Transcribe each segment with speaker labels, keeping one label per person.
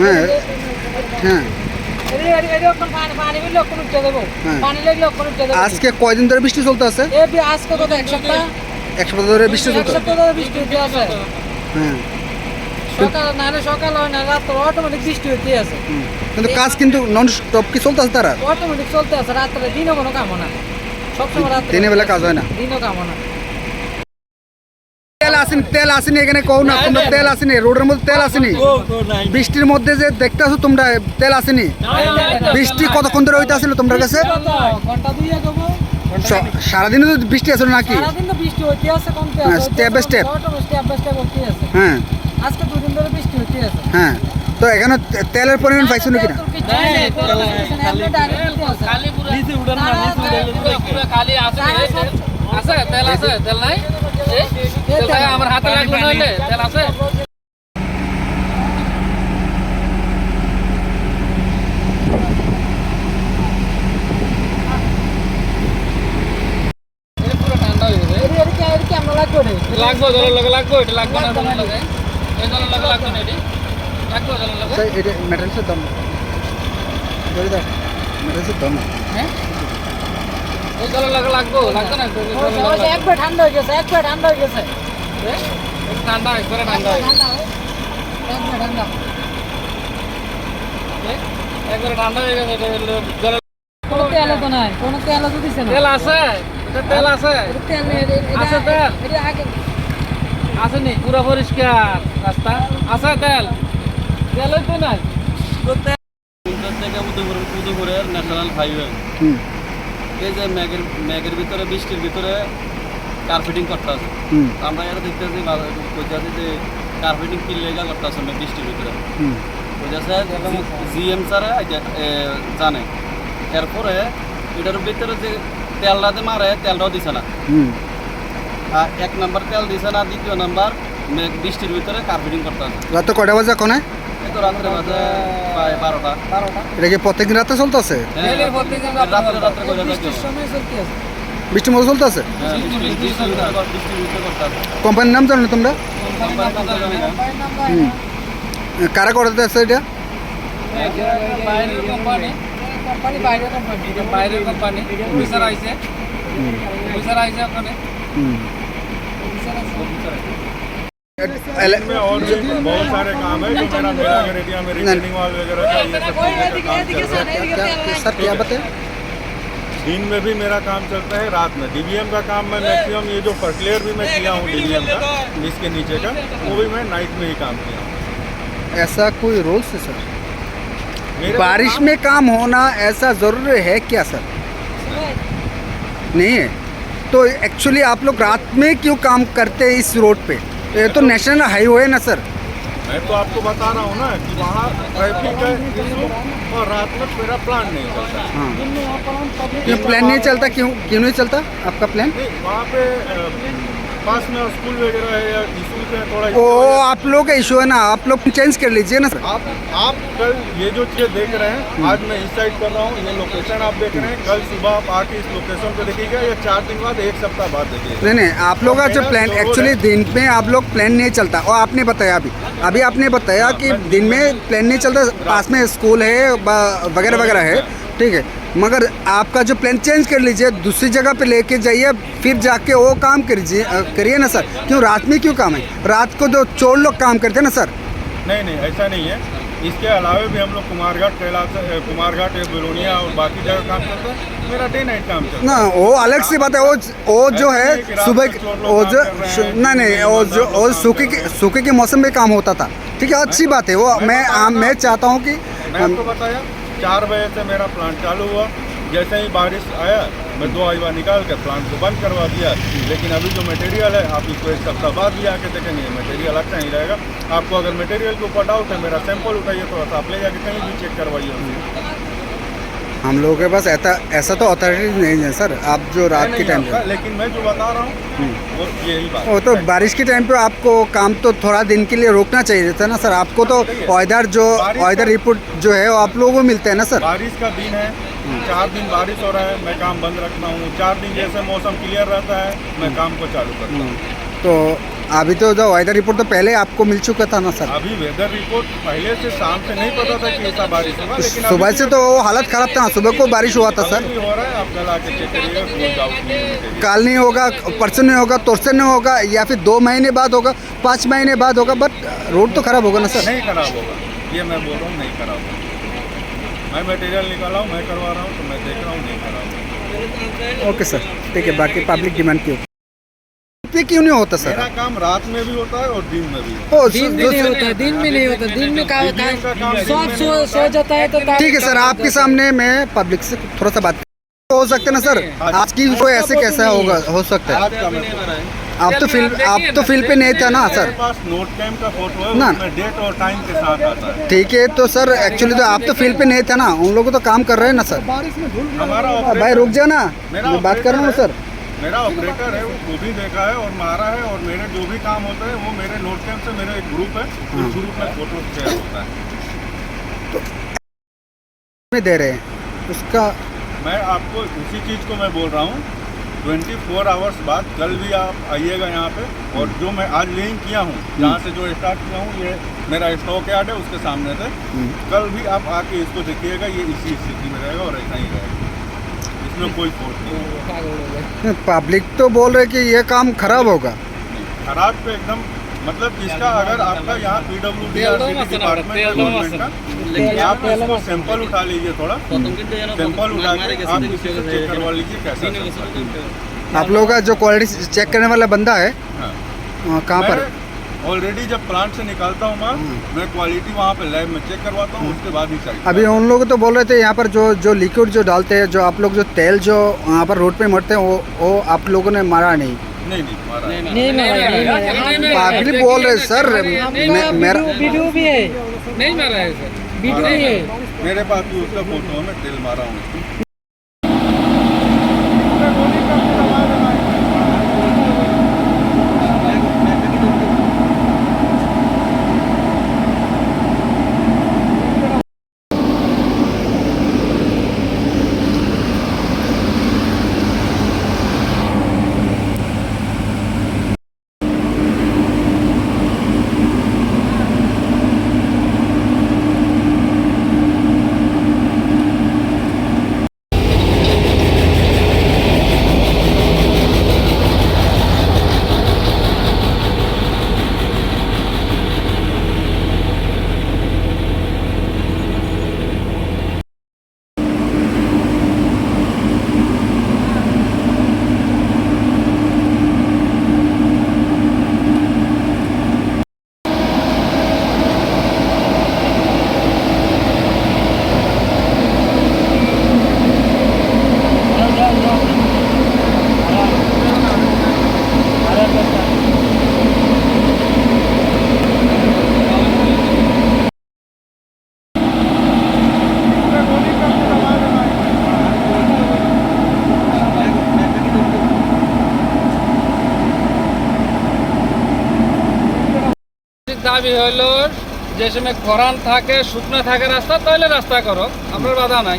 Speaker 1: হ্যাঁ
Speaker 2: হ্যাঁ,
Speaker 1: হ্যাঁ।
Speaker 2: আজকে কয়দিন ধরে বৃষ্টি চলতে আছে
Speaker 1: আজকে এক সপ্তাহ
Speaker 2: ধরে বৃষ্টি চলতে আছে হ্যাঁ। কিন্তু কাজ কিন্তু নন স্টপ কি চলতে আছে তারা
Speaker 1: অটোমেটিক চলতে আছে রাত্রে দিনও কোনো কাম সবসময় রাত্রে
Speaker 2: দিনের বেলা কাজ হয় না
Speaker 1: দিনও কাম না
Speaker 2: তেল আসেনি তেল আসেনি এখানে কও না তোমরা তেল আসেনি রোডের মধ্যে তেল আসেনি বৃষ্টির মধ্যে যে দেখতে আসো তোমরা তেল আসেনি বৃষ্টি কতক্ষণ ধরে হইতে আসলো তোমার কাছে সারাদিনে তো বৃষ্টি আসলো নাকি
Speaker 1: স্টেপ বাই স্টেপ
Speaker 2: হ্যাঁ
Speaker 1: হ্যাঁ।,
Speaker 2: হ্যাঁ তো এখানে তেলের পরিমাণ পাইছো নাকি না
Speaker 3: আছে তেল আছে তেল নাই আমার হাতে লাগলো নইলে তেল আছে লাগবো জলের লগে লাগবো এটা লাগবো না জলের লগে এই জলের লগে লাগবো না এটি লাগবো
Speaker 2: এটা মেটেরিয়ালসের দাম বলে দাও মেটেরিয়ালসের দাম
Speaker 3: হ্যাঁ লাগবো লাগবে না
Speaker 1: একবার ঠান্ডা হয়ে তেল
Speaker 3: আছে তেল আছে
Speaker 1: তেল
Speaker 3: আছে তেল
Speaker 1: এটা আগে
Speaker 3: আছে পুরো পরিষ্কার রাস্তা আছে তেল তেলই তো নাই
Speaker 4: তো তেল থেকে উদয়পুরের ন্যাশনাল হাইওয়ে এই যে ম্যাগের ম্যাগের ভিতরে বৃষ্টির ভিতরে কার্পেটিং করতে আছে আমরা এটা আছি কইতেছি যে কার্পেটিং কি লেগা করতে আছে বৃষ্টির ভিতরে জি জিএম স্যারা জানে এরপরে এটার ভিতরে যে তেলটা দিয়ে মারে তেলটাও দিছে না আর এক নাম্বার তেল দিছে না দ্বিতীয় নাম্বার বৃষ্টির ভিতরে কার্পেটিং করতে আছে
Speaker 2: কটা বাজে কোনে
Speaker 4: তো রাত্রে বাজে প্রায় বারোটা
Speaker 2: এটা কি প্রত্যেকদিন রাতে চলতেছে বৃষ্টি
Speaker 4: হ্যাঁ, মতো চলতেছে
Speaker 2: কোম্পানির নাম জানো তোমরা কারা করাতে আছে এটা
Speaker 3: বাইরের কোম্পানি আইসে আইসে ওখানে
Speaker 5: और बहुत सारे काम है
Speaker 2: सर क्या बताए
Speaker 5: दिन में भी मेरा काम चलता है रात में डीवीएम का काम मैं मैक्सिमम ये जो फर्टिलेयर भी मैं किया हूँ डीवीएम का इसके नीचे का वो भी मैं नाइट में ही काम किया
Speaker 2: ऐसा कोई रोल है सर बारिश में काम होना ऐसा ज़रूरी है क्या सर नहीं है तो एक्चुअली आप लोग रात में क्यों काम करते हैं इस रोड पे ये तो नेशनल हाईवे है ना सर
Speaker 5: मैं तो आपको बता रहा हूँ ना कि वहाँ ट्रैफिक है और रात में मेरा प्लान नहीं चलता हाँ
Speaker 2: ये प्लान नहीं चलता क्यों क्यों नहीं चलता आपका प्लान
Speaker 5: वहाँ पे पास में स्कूल वगैरह है या इशू थोड़ा
Speaker 2: ओ आप लोग का इशू है ना आप लोग चेंज कर लीजिए ना सर
Speaker 5: आप आप कल ये जो चीज़ देख रहे हैं हम्म। आज मैं इस साइड कर रहा हूँ ये लोकेशन आप देख रहे हैं कल सुबह आप आके इस लोकेशन पे देखिएगा या चार दिन बाद एक सप्ताह बाद देखिएगा
Speaker 2: नहीं नहीं आप लोग का जो प्लान एक्चुअली दिन पे आप लोग प्लान नहीं चलता और आपने बताया अभी अभी आपने बताया हाँ, कि दिन में प्लान नहीं चलता पास में स्कूल है वगैरह वगैरह है ठीक है मगर आपका जो प्लान चेंज कर लीजिए दूसरी जगह पे लेके जाइए फिर जाके वो काम करिए करिए ना सर क्यों रात में क्यों काम है रात को जो तो चोर लोग काम करते हैं ना सर
Speaker 5: नहीं नहीं ऐसा नहीं है इसके अलावा भी हम लोग कुमारघाट कैलाश कुमारघाट बिलोनिया और बाकी जगह काम करते हैं मेरा डे नाइट काम चलता
Speaker 2: ना वो अलग सी बात है वो वो जो है सुबह वो जो ना नहीं वो जो वो सूखे के सूखे के मौसम में काम होता था ठीक है अच्छी बात है वो मैं मैं चाहता हूँ कि
Speaker 5: मैं आपको बताया चार बजे से मेरा प्लांट चालू हुआ जैसे ही बारिश आया मैं दो आईवा निकाल के प्लांट को बंद करवा दिया लेकिन अभी जो मटेरियल है आप इसको एक सप्ताह बाद भी आके देखेंगे मटेरियल अच्छा ही रहेगा आपको अगर मटेरियल के ऊपर डाउट है मेरा सैंपल उठाइए थोड़ा सा आप ले जाके कहीं भी चेक करवाइए
Speaker 2: हम लोगों के पास ऐसा ऐसा तो अथॉरिटी नहीं है सर आप जो रात के टाइम पे
Speaker 5: लेकिन मैं जो बता रहा हूँ हम्म। वो
Speaker 2: वो तो बारिश के टाइम पे आपको काम तो थोड़ा दिन के लिए रोकना चाहिए था ना सर आपको तो ऑयदर जो ऑयदर रिपोर्ट जो है वो आप लोगों को मिलता है ना सर
Speaker 5: बारिश का दिन है हम्म। चार दिन बारिश हो रहा है मैं काम बंद रखता हूँ चार दिन जैसे मौसम क्लियर रहता है मैं हम्म। काम को चालू करता हूँ
Speaker 2: तो अभी तो जो वेदर रिपोर्ट तो पहले आपको मिल चुका था ना सर
Speaker 5: अभी वेदर रिपोर्ट पहले से शाम से नहीं पता था कि ऐसा बारिश होगा
Speaker 2: सुबह से तो हालत खराब था सुबह को बारिश हुआ था सर
Speaker 5: हो रहा है आप कल आके चेक
Speaker 2: कल नहीं होगा परसों नहीं होगा तरसों नहीं होगा या फिर दो महीने बाद होगा पाँच महीने बाद होगा बट रोड तो खराब होगा ना सर
Speaker 5: नहीं खराब होगा ये मैं बोल रहा हूँ नहीं खराब होगा मैं मटेरियल निकाला हूँ मैं करवा रहा हूँ तो मैं देख रहा हूँ नहीं खराब होगा
Speaker 2: ओके सर ठीक है बाकी पब्लिक डिमांड की पे क्यों नहीं होता सर
Speaker 5: मेरा काम रात में भी होता है और दिन में भी
Speaker 2: ओ,
Speaker 1: है
Speaker 2: दिन
Speaker 1: में नहीं होता है दिन में नहीं होता दिन में का सब सो सो जाता है तो
Speaker 2: ठीक है सर आपके सामने मैं पब्लिक से थोड़ा सा बात हो सकते ना सर आज की कोई ऐसे कैसा होगा हो सकता है
Speaker 5: हाँ
Speaker 2: आप तो फिल्म आप तो फिल्म तो तो पे नहीं था ना सर
Speaker 5: नोट टाइम का फोटो है
Speaker 2: ना
Speaker 5: डेट और टाइम के साथ आता है
Speaker 2: ठीक है तो सर एक्चुअली तो आप तो फिल्म पे नहीं था ना उन लोगों तो काम कर रहे हैं ना सर भाई रुक
Speaker 5: जाना
Speaker 2: मैं बात कर रहा हूँ सर
Speaker 5: मेरा ऑपरेटर है वो वो भी देखा है और मारा है और मेरे जो भी काम होता है वो मेरे नोट कैम से मेरा एक ग्रुप है उस ग्रुप में फोटो शेयर होता है
Speaker 2: तो दे रहे हैं उसका
Speaker 5: मैं आपको उसी चीज़ को मैं बोल रहा हूँ 24 फोर आवर्स बाद कल भी आप आइएगा यहाँ पे और जो मैं आज लिंक किया हूँ जहाँ से जो स्टार्ट किया हूँ ये मेरा स्टॉक यार्ड है उसके सामने से हम्म। कल भी आप आके इसको देखिएगा ये इसी स्थिति में रहेगा और ऐसा ही रहेगा इसमें कोई
Speaker 2: पब्लिक तो बोल रहे कि ये काम खराब होगा
Speaker 5: खराब तो एकदम मतलब जिसका अगर आपका यहाँ P W D R department आप इसको सैंपल उठा लीजिए थोड़ा सैंपल तो उठा के आप चेक करवा लीजिए कैसा
Speaker 2: आप लोगों का जो क्वालिटी चेक करने वाला बंदा है
Speaker 5: हाँ।
Speaker 2: कहाँ पर
Speaker 5: ऑलरेडी जब प्लांट से निकालता हूँ हम्म। मैं मैं क्वालिटी वहाँ पे लैब में चेक करवाता हूँ हम्म। उसके बाद ही चाहिए
Speaker 2: अभी उन लोग तो बोल रहे थे यहाँ पर जो जो लिक्विड जो डालते हैं जो आप लोग जो तेल जो वहाँ पर रोड पे मरते हैं वो वो आप लोगों ने मारा नहीं
Speaker 5: नहीं नहीं मारा
Speaker 1: नहीं नहीं नहीं
Speaker 2: नहीं बोल रहे सर मेरा
Speaker 1: वीडियो भी है
Speaker 3: नहीं मारा है सर
Speaker 1: वीडियो हाँ, भी है
Speaker 5: मेरे पास भी उसका फोटो है मैं तेल मारा हूँ
Speaker 3: বিষয়টি হইল যে সময় খরান থাকে শুকনো থাকে রাস্তা তাহলে রাস্তা করো আমরা বাধা নাই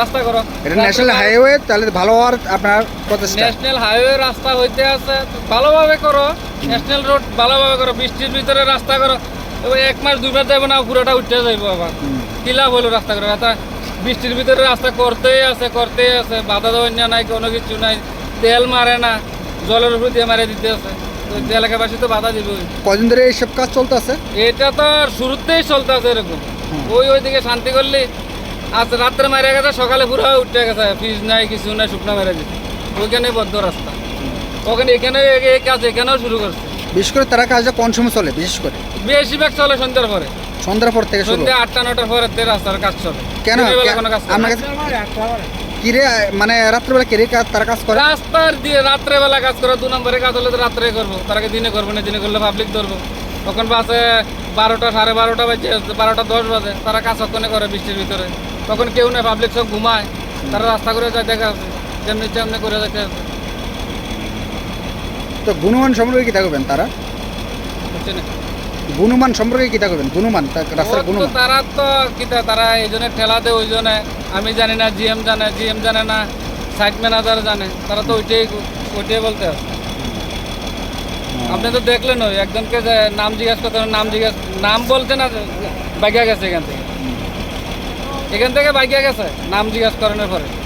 Speaker 3: রাস্তা করো
Speaker 2: এটা ন্যাশনাল হাইওয়ে তাহলে ভালো হওয়ার আপনার প্রচেষ্টা
Speaker 3: ন্যাশনাল হাইওয়ে রাস্তা হইতে আছে ভালোভাবে করো ন্যাশনাল রোড ভালোভাবে করো বৃষ্টির ভিতরে রাস্তা করো এবার এক মাস দুবার যাইবো না পুরোটা উঠে যাইবো আবার কিলা বলো রাস্তা করো রাস্তা বৃষ্টির ভিতরে রাস্তা করতেই আছে করতেই আছে বাধা ধন্য নাই কোনো কিছু নাই তেল মারে না জলের উপর দিয়ে মারে দিতে আছে এলাকাবাসী
Speaker 2: ধরে এইসব কাজ চলতে
Speaker 3: এটা তো শুরুতেই চলতে এরকম ওই ওইদিকে শান্তি করলে আজ রাত্রে মারা গেছে সকালে পুরো উঠে গেছে ফিজ নাই কিছু নাই শুকনা মেরে গেছে ওইখানে বদ্ধ রাস্তা ওখানে এখানে এই কাজ এখানেও শুরু করছে
Speaker 2: বিশেষ করে তারা কাজটা কোন সময় চলে বিশেষ করে
Speaker 3: বেশিরভাগ চলে সন্ধ্যার পরে
Speaker 2: সন্ধ্যার পর থেকে
Speaker 3: সন্ধ্যা আটটা নটার পরে রাস্তার কাজ চলে
Speaker 2: কেন
Speaker 3: কোনো কাজ
Speaker 2: আপনার কাছে কিরে মানে রাত্রেবেলা কিরে কাজ তারা কাজ করে
Speaker 3: রাস্তার দিয়ে রাত্রেবেলা কাজ করে দু নম্বরে কাজ হলে তো রাত্রে করবো তার দিনে করবো না দিনে করলে পাবলিক ধরবো তখন বাসে বারোটা সাড়ে বারোটা বাজে বারোটা দশ বাজে তারা কাজ ওখানে করে বৃষ্টির ভিতরে তখন কেউ নেই পাবলিক সব ঘুমায় তারা রাস্তা করে যায় দেখা যেমনি যেমনি করে যেতে
Speaker 2: তো গুণমান সম্পর্কে কি থাকবেন তারা
Speaker 3: হচ্ছে না
Speaker 2: গুণমান সম্পর্কে কিতা করবেন গুণমান রাস্তার গুণমান
Speaker 3: তারা তো কিতা তারা এই জন্য ঠেলা দেয় ওই জন্য আমি জানি না জিএম জানে জিএম জানে না সাইট ম্যানেজার জানে তারা তো ওইটাই ওইটাই বলতে হবে আপনি তো দেখলেন ওই একজনকে নাম জিজ্ঞেস করতে নাম জিজ্ঞেস নাম বলছে না বাইকা গেছে এখান থেকে এখান থেকে বাইকা গেছে নাম জিজ্ঞাসা করানোর পরে